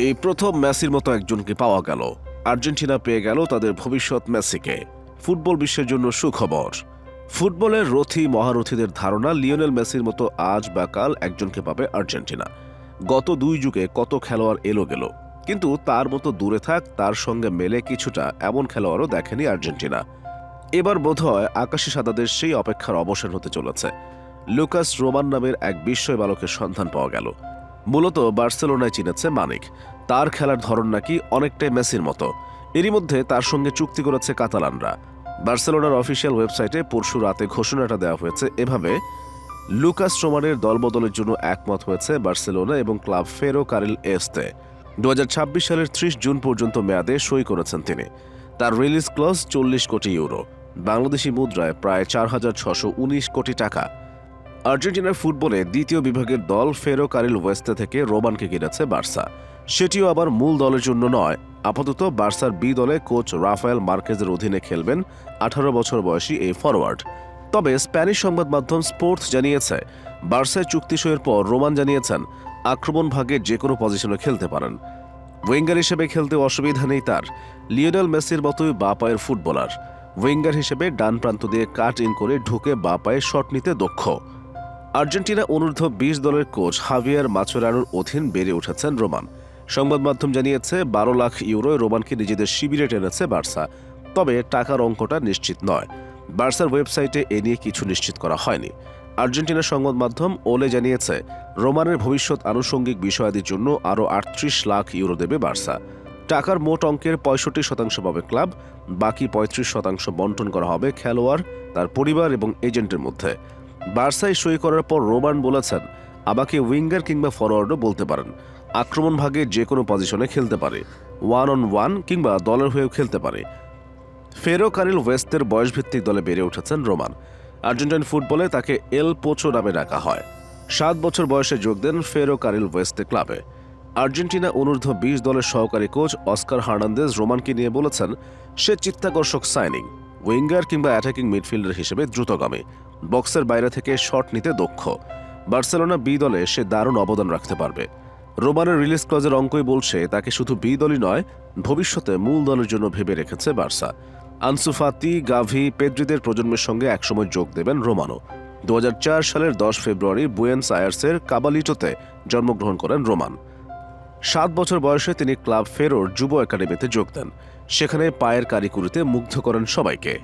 এই প্রথম মেসির মতো একজনকে পাওয়া গেল। আর্জেন্টিনা পেয়ে গেল তাদের ভবিষ্যৎ মেসিকে। ফুটবল বিশ্বের জন্য সুখবর। ফুটবলের রথী মহারথীদের ধারণা, লিওনেল মেসির মতো আজ বা কাল একজনকে পাবে আর্জেন্টিনা। গত দুই যুগে কত খেলোয়াড় এলো গেল। কিন্তু তার মতো দূরে থাক, তার সঙ্গে মেলে কিছুটা এমন খেলোয়াড়ও দেখেনি আর্জেন্টিনা। এবার বোধহয় আকাশী সাদাদের সেই অপেক্ষার অবসান হতে চলেছে। লুকাস রোমান নামের এক বিস্ময় বালকের সন্ধান পাওয়া গেল। মূলত বার্সেলোনায় চিনেছে মানিক। তার খেলার ধরন নাকি অনেকটাই মেসির মতো। এরই মধ্যে তার সঙ্গে চুক্তি করেছে কাতালানরা। বার্সেলোনার অফিসিয়াল ওয়েবসাইটে পরশু রাতে ঘোষণাটা দেওয়া হয়েছে এভাবে, লুকাস রোমানের দলবদলের জন্য একমত হয়েছে বার্সেলোনা এবং ক্লাব ফেরো কারিল এস্তে। দু সালের ত্রিশ জুন পর্যন্ত মেয়াদে সই করেছেন তিনি। তার রিলিজ ক্লজ চল্লিশ কোটি ইউরো। বাংলাদেশি মুদ্রায় প্রায় চার হাজার ছশো উনিশ কোটি টাকা। আর্জেন্টিনার ফুটবলে দ্বিতীয় বিভাগের দল ফেরো কারিল ওয়েস্তে থেকে রোমানকে কিনেছে বার্সা। সেটিও আবার মূল দলের জন্য নয়। আপাতত বার্সার বি দলে কোচ রাফায়েল মার্কেজের অধীনে খেলবেন আঠারো বছর বয়সী এই ফরওয়ার্ড তবে স্প্যানিশ সংবাদ মাধ্যম স্পোর্টস জানিয়েছে, বার্সায় চুক্তি সইয়ের পর রোমান জানিয়েছেন, আক্রমণ ভাগে যে কোনো পজিশনে খেলতে পারেন। উইঙ্গার হিসেবে খেলতে অসুবিধা নেই তার। লিওনেল মেসির মতোই বা পায়ের ফুটবলার। উইঙ্গার হিসেবে ডান প্রান্ত দিয়ে কাট ইন করে ঢুকে বা পায়ে শট নিতে দক্ষ। আর্জেন্টিনা অনূর্ধ্ব বিশ দলের কোচ হাভিয়ার মাচোরানোর অধীন বেড়ে উঠেছেন রোমান। সংবাদ মাধ্যম জানিয়েছে, বারো লাখ ইউরোয় রোমানকে নিজেদের শিবিরে টেনেছে বার্সা। তবে টাকার অঙ্কটা নিশ্চিত নয়। বার্সার ওয়েবসাইটে এ নিয়ে কিছু নিশ্চিত করা হয়নি। আর্জেন্টিনার সংবাদ মাধ্যম ওলে জানিয়েছে, রোমানের ভবিষ্যৎ আনুষঙ্গিক বিষয়াদির জন্য আরও আটত্রিশ লাখ ইউরো দেবে বার্সা। টাকার মোট অঙ্কের পঁয়ষট্টি শতাংশ পাবে ক্লাব, বাকি পঁয়ত্রিশ শতাংশ বন্টন করা হবে খেলোয়াড়, তার পরিবার এবং এজেন্টের মধ্যে। বার্সায় সই করার পর রোমান বলেছেন আমাকে উইঙ্গার কিংবা ফরওয়ার্ডও বলতে পারেন। আক্রমণ ভাগে যে কোনো পজিশনে খেলতে পারে ওয়ান অন ওয়ান কিংবা দলের হয়েও খেলতে পারে। ফেরো কারিল ওয়েস্টের বয়সভিত্তিক দলে বেড়ে উঠেছেন রোমান। আর্জেন্টাইন ফুটবলে তাকে এল পোচো নামে ডাকা হয়। সাত বছর বয়সে যোগ দেন ফেরো কারিল ওয়েস্তে ক্লাবে। আর্জেন্টিনা অনূর্ধ্ব বিশ দলের সহকারী কোচ অস্কার হার্নান্দেজ রোমানকে নিয়ে বলেছেন, সে চিত্তাকর্ষক সাইনিং উইঙ্গার কিংবা অ্যাটাকিং মিডফিল্ডার হিসেবে দ্রুতগামী। বক্সের বাইরে থেকে শট নিতে দক্ষ। বার্সেলোনা বি দলে সে দারুণ অবদান রাখতে পারবে। রোমানের রিলিজ ক্লজের অঙ্কই বলছে, তাকে শুধু বি দলই নয়, ভবিষ্যতে মূল দলের জন্য ভেবে রেখেছে বার্সা। আনসুফাতি গাভি, পেদ্রিদের প্রজন্মের সঙ্গে একসময় যোগ দেবেন রোমানো। দু হাজার চার সালের দশ ফেব্রুয়ারি বুয়েন্স আয়ার্সের কাবালিটোতে জন্মগ্রহণ করেন রোমান। সাত বছর বয়সে তিনি ক্লাব ফেরোর যুব একাডেমিতে যোগ দেন। সেখানে পায়ের কারিকুরিতে মুগ্ধ করেন সবাইকে।